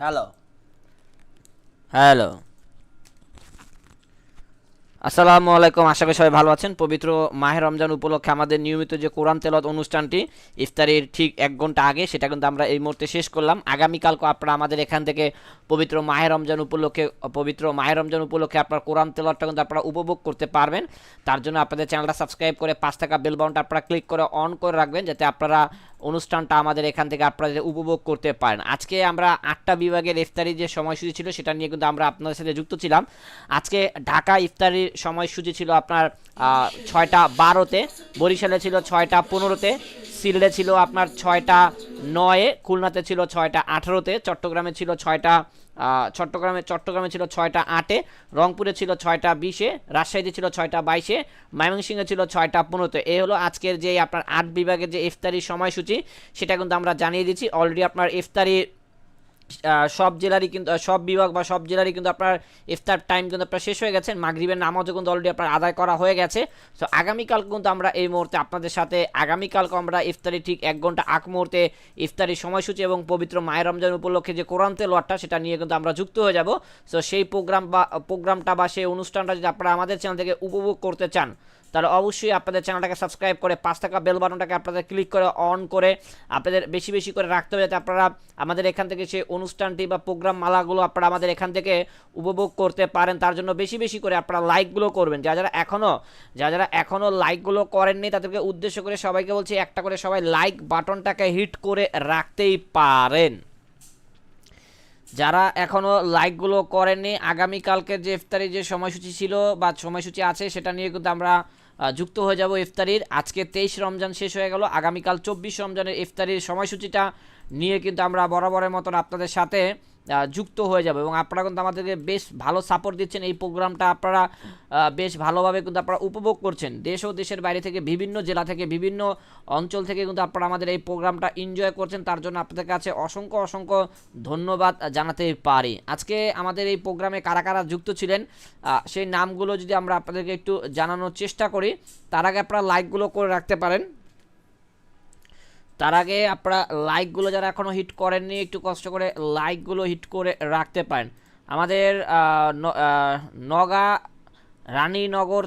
Hello hello আসসালামু আলাইকুম, আশা করি সবাই ভালো আছেন। পবিত্র মাহে রমজান উপলক্ষে আমাদের নিয়মিত যে কোরআন তেলত অনুষ্ঠানটি, ইফতারির ঠিক এক ঘণ্টা আগে, সেটা কিন্তু আমরা এই মুহূর্তে শেষ করলাম। আগামীকালকে আপনারা আমাদের এখান থেকে পবিত্র মাহে রমজান উপলক্ষে, পবিত্র মাহে রমজান উপলক্ষে আপনার কোরআন তেলতটা কিন্তু আপনারা উপভোগ করতে পারবেন। তার জন্য আপনাদের চ্যানেলটা সাবস্ক্রাইব করে পাঁচ টাকা বেল আপনারা ক্লিক করে অন করে রাখবেন, যাতে আপনারা অনুষ্ঠানটা আমাদের এখান থেকে আপনাদের উপভোগ করতে পারেন। আজকে আমরা আটটা বিভাগের ইফতারির যে সময়সূচি ছিল, সেটা নিয়ে কিন্তু আমরা আপনাদের সাথে যুক্ত ছিলাম। আজকে ঢাকা ইফতারির সময়সূচি ছিল আপনার ছয়টা বারোতে, বরিশালে ছিল ছয়টা পনেরোতে সিলেটে ছিল আপনার ছয়টা নয়ে, খুলনাতে ছিল ছয়টা আঠারোতে, চট্টগ্রামে ছিল ছয়টা চট্টগ্রামে চট্টগ্রামে ছিল ছয়টা আটে, রংপুরে ছিল ছয়টা বিশে, রাজশাহীতে ছিল ছয়টা বাইশে, ময়মনসিংহে ছিল ছয়টা পনেরোতে। এ হলো আজকের যে আপনার আট বিভাগের যে ইফতারির সময়সূচি, সেটা কিন্তু আমরা জানিয়ে দিচ্ছি। অলরেডি আপনার ইফতারি সব জেলারই কিন্তু সব বিভাগ বা সব জেলারই কিন্তু আপনার ইফতার টাইম কিন্তু আপনার শেষ হয়ে গেছে। মাগরিবের নামাজও কিন্তু অলরেডি আপনার আদায় করা হয়ে গেছে। তো আগামীকাল কিন্তু আমরা এই মুহূর্তে আপনাদের সাথে, আগামীকালকে আমরা ইফতারি ঠিক এক ঘণ্টা আগ মুহূর্তে ইফতারি সময়সূচি এবং পবিত্র মায়ের রমজান উপলক্ষে যে কোরআন তেলোয়ারটা সেটা নিয়ে কিন্তু আমরা যুক্ত হয়ে যাব। তো সেই প্রোগ্রাম বা প্রোগ্রামটা বা সেই অনুষ্ঠানটা যদি আপনারা আমাদের চ্যানেল থেকে উপভোগ করতে চান তাহলে অবশ্যই আপনাদের চ্যানেলটাকে সাবস্ক্রাইব করে পাঁচ টাকা বেল বাটনটাকে আপনাদের ক্লিক করে অন করে আপনাদের বেশি বেশি করে রাখতে হবে যাতে আপনারা আমাদের এখান থেকে সেই অনুষ্ঠানটি বা প্রোগ্রাম মালাগুলো আপনারা আমাদের এখান থেকে উপভোগ করতে পারেন। তার জন্য বেশি বেশি করে আপনারা লাইকগুলো করবেন। যা যারা এখনও যা যারা এখনও লাইকগুলো করেননি, তাদেরকে উদ্দেশ্য করে সবাইকে বলছি একটা করে সবাই লাইক বাটনটাকে হিট করে রাখতেই পারেন। যারা এখনও লাইকগুলো করেননি, আগামীকালকে যে ইফতারি যে সময়সূচি ছিল বা সময়সূচি আছে, সেটা নিয়ে কিন্তু আমরা যুক্ত হয়ে যাব ইফতারির। আজকে তেইশ রমজান শেষ হয়ে গেল, আগামীকাল চব্বিশ রমজানের ইফতারির সময়সূচিটা নিয়ে কিন্তু আমরা বরাবরের মতন আপনাদের সাথে যুক্ত হয়ে যাবে এবং আপনারা কিন্তু আমাদেরকে বেশ ভালো সাপোর্ট দিচ্ছেন। এই প্রোগ্রামটা আপনারা বেশ ভালোভাবে কিন্তু আপনারা উপভোগ করছেন। দেশ ও দেশের বাইরে থেকে বিভিন্ন জেলা থেকে বিভিন্ন অঞ্চল থেকে কিন্তু আপনারা আমাদের এই প্রোগ্রামটা এনজয় করছেন। তার জন্য আপনাদের কাছে অসংখ্য অসংখ্য ধন্যবাদ জানাতে পারি। আজকে আমাদের এই প্রোগ্রামে কারা কারা যুক্ত ছিলেন সেই নামগুলো যদি আমরা আপনাদেরকে একটু জানানোর চেষ্টা করি, তার আগে আপনারা লাইকগুলো করে রাখতে পারেন। তার আগে আপনারা লাইকগুলো যারা এখনও হিট করেননি, একটু কষ্ট করে লাইকগুলো হিট করে রাখতে পারেন। আমাদের নগা, রানীনগর